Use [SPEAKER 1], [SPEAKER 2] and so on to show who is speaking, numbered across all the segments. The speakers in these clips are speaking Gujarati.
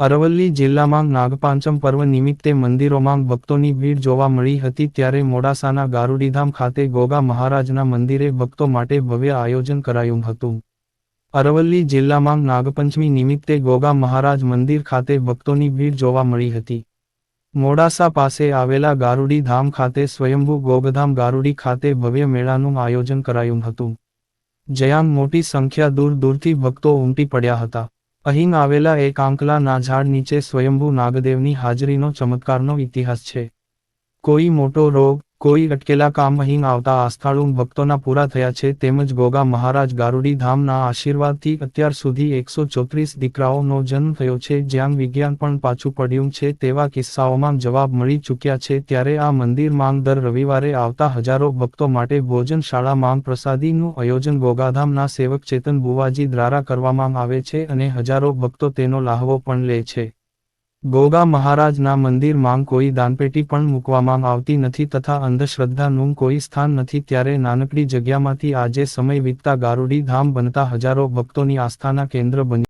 [SPEAKER 1] અરવલ્લી જિલ્લામાં નાગપાંચમ પર્વ નિમિત્તે મંદિરોમાં ભક્તોની ભીડ જોવા મળી હતી ત્યારે મોડાસાના ગારુડીધામ ખાતે ગોગા મહારાજના મંદિરે ભક્તો માટે ભવ્ય આયોજન કરાયું હતું. અરવલ્લી જિલ્લામાં નાગપંચમી નિમિત્તે ગોગા મહારાજ મંદિર ખાતે ભક્તોની ભીડ જોવા મળી હતી. મોડાસા પાસે આવેલા ગારુડી ધામ ખાતે સ્વયંભૂ ગોગધામ ગારુડી ખાતે ભવ્ય મેળાનું આયોજન કરાયું હતું. જયાં મોટી સંખ્યા દૂર દૂરથી ભક્તો ઉમટી પડ્યા હતા. અહીં આવેલા એક આંકલાના ઝાડ નીચે સ્વયંભૂ નાગદેવની હાજરીનો ચમત્કારનો ઇતિહાસ છે. કોઈ મોટો રોગ કોઈ અટકેલા કામ અહીં આવતા આસ્થાળું ભક્તોના પૂરા થયા છે તેમજ ગોગા મહારાજ ગારુડી ધામના આશીર્વાદથી અત્યાર સુધી એકસો ચોત્રીસ દીકરાઓનો જન્મ થયો છે, જ્યાં વિજ્ઞાન પણ પાછું પડ્યું છે તેવા કિસ્સાઓમાં જવાબ મળી ચૂક્યા છે ત્યારે આ મંદિર માંગ દર રવિવારે આવતા હજારો ભક્તો માટે ભોજનશાળા માંગ પ્રસાદીનું આયોજન ગોગાધામના સેવક ચેતન બુવાજી દ્વારા કરવામાં આવે છે અને હજારો ભક્તો તેનો લાહવો પણ લે છે. ગોગા મહારાજના મંદિરમાં કોઈ દાનપેટી પણ મૂકવામાં આવતી નથી તથા અંધશ્રદ્ધાનું કોઈ સ્થાન નથી ત્યારે નાનકડી જગ્યામાંથી આજે સમય વીતતા ગારુડી ધામ બનતા હજારો ભક્તોની આસ્થાના કેન્દ્ર બન્યું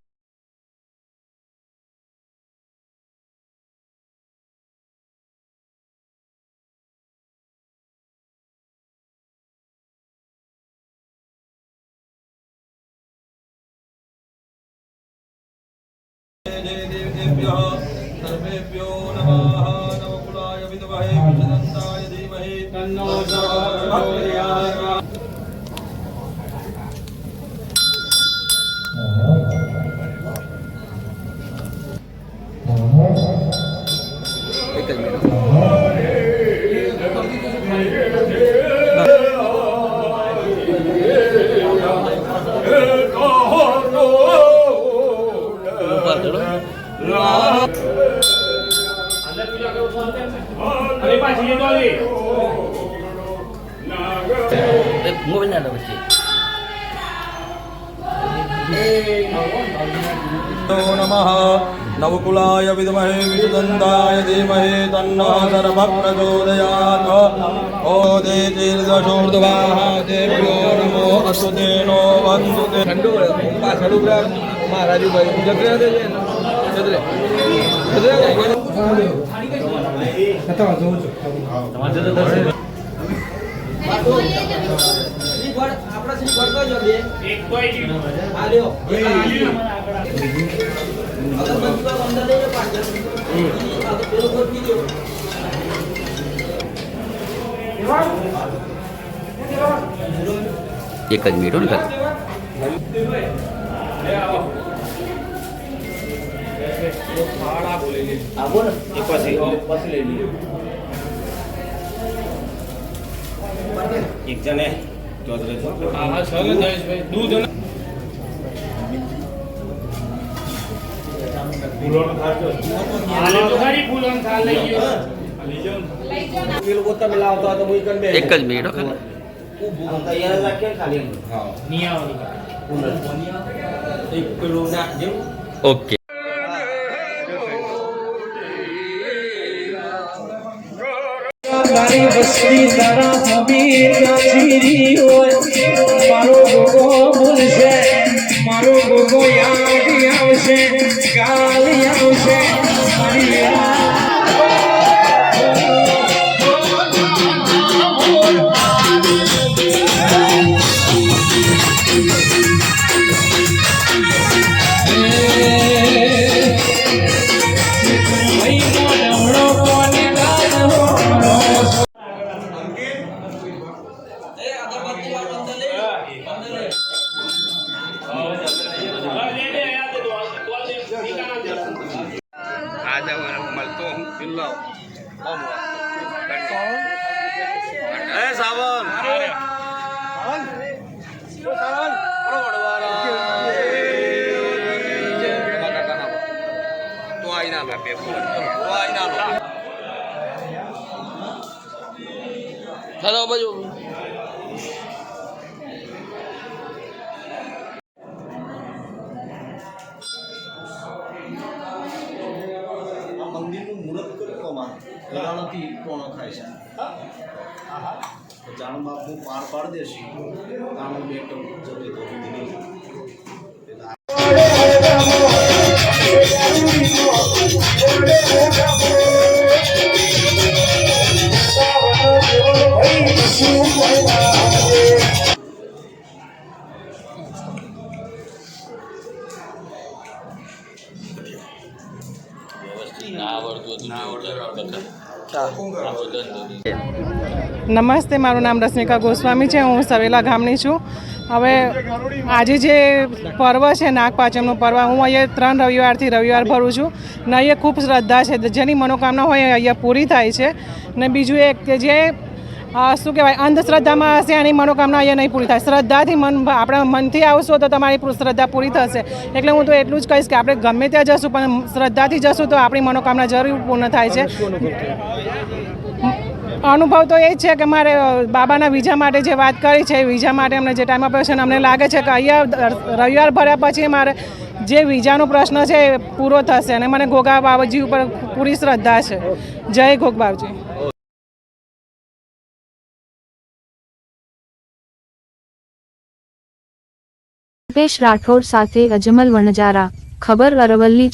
[SPEAKER 2] Yeah. सर्वेभ्यो नमः नवकुलाय विद्महे विष्णुदन्ताय धीमहि तन्नो प्रचोदयात्
[SPEAKER 3] અરે પાછી ડોલી
[SPEAKER 4] મોબાઈલ ના લવ
[SPEAKER 2] છે નમઃ नवकुलाय विद्महे विदन्ताय धीमहि तन्नो सर्वप्रचोदयात् ओ देतीर्दशोर्ध्वाः देव्यो नमो अस्तु तेनो वन्तु ते ठण्डु પાછળ ઉભરા મહારાજુભાઈ જગરે જગરે જગરે
[SPEAKER 3] એક તો આવી
[SPEAKER 4] એક જ મિનિટ ને
[SPEAKER 2] એક જણે ચોધરે છો
[SPEAKER 3] હા હા સર જયેશભાઈ. દૂધ અને હાલે તો ખરી ફૂલો ને થાળ લઈ ગયો.
[SPEAKER 2] પેલું પોતા મિલાવતો હતો હું કન બે
[SPEAKER 4] એક જ મિનિટ હો ખાલી.
[SPEAKER 2] તૈયાર રાખે ખાલી. હા. જેવું.
[SPEAKER 4] ઓકે.
[SPEAKER 5] મારી વસ્તી તારા હમીર નાચીરી હોય. મારો ગોગો બોલશે મારો ગોગો યાદ આવશે, કાલ આવશે. મારી
[SPEAKER 4] ચાલો બાજુ.
[SPEAKER 6] મંદિરનું મુહૂર્ત કોમાં લગાણથી કોણ થાય છે? જાણ બાપુ, પાર પાડી દેશે. તાણું બેટ જતી
[SPEAKER 7] નમસ્તે, મારું નામ રશ્મિકા ગોસ્વામી છે, હું સવેલા ગામની છું. હવે આજે જે પર્વ છે નાગપાંચમનું પર્વ, હું અહીંયા ત્રણ રવિવારથી રવિવાર ભરું છું. ને અહીંયા ખૂબ શ્રદ્ધા છે, જેની મનોકામના હોય અહીંયા પૂરી થાય છે. ને બીજું એક કે જે શું કહેવાય? અંધશ્રદ્ધામાં હશે એની મનોકામના અહીંયા નહીં પૂરી થાય. શ્રદ્ધાથી મન, આપણા મનથી આવશો તો તમારી શ્રદ્ધા પૂરી થશે. એટલે હું તો એટલું જ કહીશ કે આપણે ગમે ત્યાં જશું, પણ શ્રદ્ધાથી જશું તો આપણી મનોકામના જરૂર પૂર્ણ થાય છે. અનુભવ તો એ જ છે કે મારે બાબાના વિઝા માટે જે વાત કરી છે વિઝા માટે અમને જે ટાઈમ આપ્યો છે ને અમને લાગે છે કે અહીંયા રવિવાર ભર્યા પછી મારે જે વિઝાનો પ્રશ્ન છે એ પૂરો થશે અને મને ઘોઘા બાબાજી ઉપર પૂરી શ્રદ્ધા છે. જય ઘોઘ બાબજી
[SPEAKER 8] રૂપેશ રાઠોડ સાથે અજમલ વણજારા ખબર અરવલ્લી